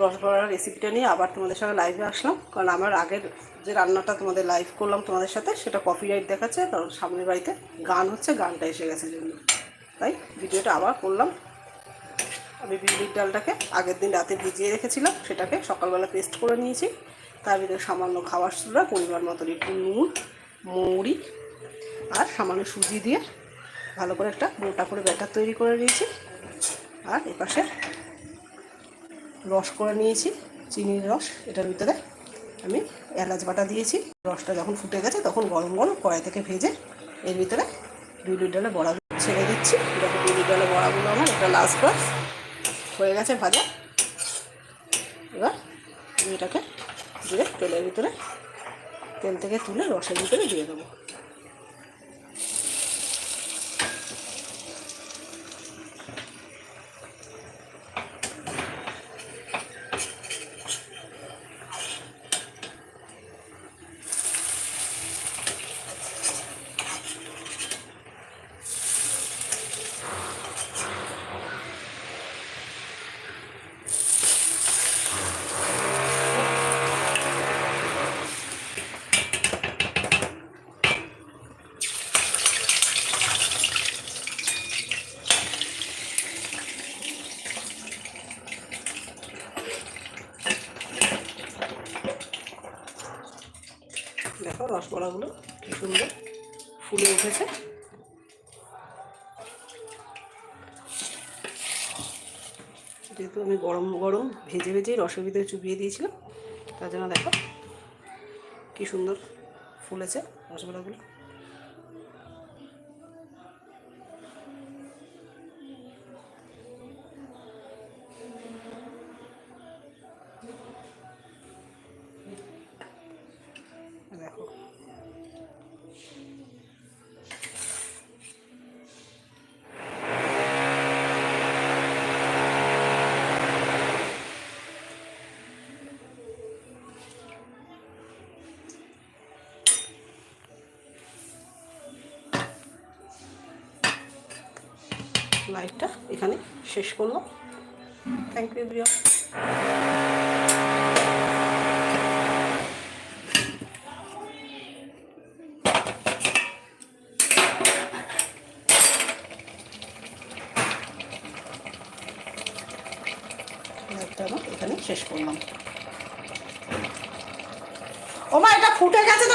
রসগোল্লার রেসিপিটা নিয়ে আবার তোমাদের সঙ্গে লাইভে আসলাম। কারণ আমার আগের যে রান্নাটা তোমাদের লাইভ করলাম তোমাদের সাথে, সেটা কপিরাইট দেখাচ্ছে, কারণ সামনের বাড়িতে গান হচ্ছে, গানটা এসে গেছে জন্য। তাই ভিডিওটা আবার করলাম। আমি বিউলির ডালটাকে আগের দিন রাতে ভিজিয়ে রেখেছিলাম, সেটাকে সকালবেলা পেস্ট করে নিয়েছি। তার ভিতরে সামান্য খাবার সোডা পরিমাণ মতো একটু নুন, মৌরি, আর সামান্য সুজি দিয়ে ভালো করে একটা মোটা করে ব্যাটার তৈরি করে নিয়েছি। আর এপাশে রস করে নিয়েছি, চিনির রস, এটার ভিতরে আমি এলাচ বাটা দিয়েছি। রসটা যখন ফুটে গেছে তখন গরম গরম কড়াই থেকে ভেজে এর ভিতরে বিউলির ডালে বড়া ছেড়ে দিচ্ছি। দেখো বিউলির ডালে বড়াগুলো আমার এটা লাস্ট বার হয়ে গেছে ভাজা। এবার আমি এটাকে দিয়ে তেলের ভিতরে, তেল থেকে তুলে রসের ভিতরে দিয়ে দেবো। দেখো রসগোল্লাগুলো কী সুন্দর ফুলে উঠেছে। যেহেতু আমি গরম গরম ভেজে ভেজেই রসের ভিতরে চুপিয়ে দিয়েছিলাম, তার জন্য দেখো কী সুন্দর ফুলেছে রসগোল্লাগুলো। লাইভটা এখানে শেষ করলাম। থ্যাংক ইউ আমার এখানে শেষ করলাম। ও মা এটা ফুটে গেছে তো।